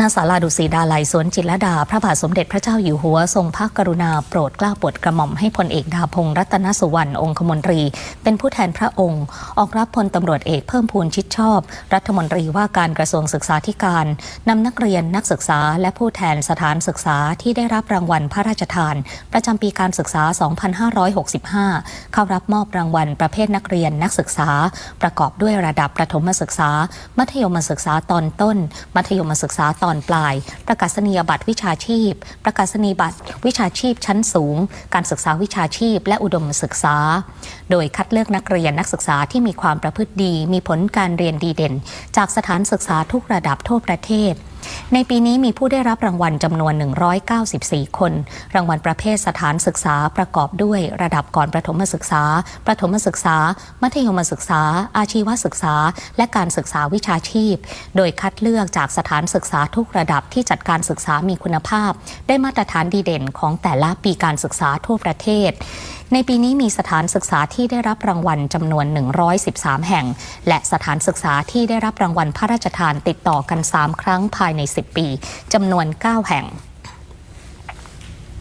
ณศาลาดุสีดาลัยสวนจิตรดา พระบาทสมเด็จพระเจ้าอยู่หัว ทรงพระกรุณาโปรดเกล้าโปรดกระหม่อมให้พลเอกดาพงศ์รัตนสุวรรณองคมนตรี เป็นผู้แทนพระองค์ ออกรับพลตำรวจเอกเพิ่มพูนชิดชอบ รัฐมนตรีว่าการกระทรวงศึกษาธิการนำนักเรียนนักศึกษา และผู้แทนสถานศึกษาที่ได้รับรางวัลพระราชทาน ประจำปีการศึกษา 2565 เข้ารับมอบรางวัลประเภทนักเรียนนักศึกษา ประกอบด้วยระดับประถมศึกษา มัธยมศึกษาตอนต้น มัธยมศึกษาตอนปลาย ประกาศนียบัตรวิชาชีพ ประกาศนียบัตรวิชาชีพชั้นสูง การศึกษาวิชาชีพ และอุดมศึกษา โดยคัดเลือกนักเรียนนักศึกษาที่มีความประพฤติดี มีผลการเรียนดีเด่น จากสถานศึกษาทุกระดับทั่วประเทศ ในปีนี้มีผู้ได้รับรางวัลจำนวน 194 คน รางวัลประเภทสถานศึกษาประกอบด้วยระดับก่อนประถมศึกษา ประถมศึกษา มัธยมศึกษา อาชีวศึกษา และการศึกษาวิชาชีพ โดยคัดเลือกจากสถานศึกษาทุกระดับที่จัดการศึกษามีคุณภาพ ได้มาตรฐานดีเด่นของแต่ละปีการศึกษาทั่วประเทศในปีนี้มีสถานศึกษาที่ได้รับรางวัลจำนวน 113 แห่ง และสถานศึกษาที่ได้รับรางวัลพระราชทานติดต่อกัน 3 ครั้งภายใน 10 ปีจำนวน 9 แห่ง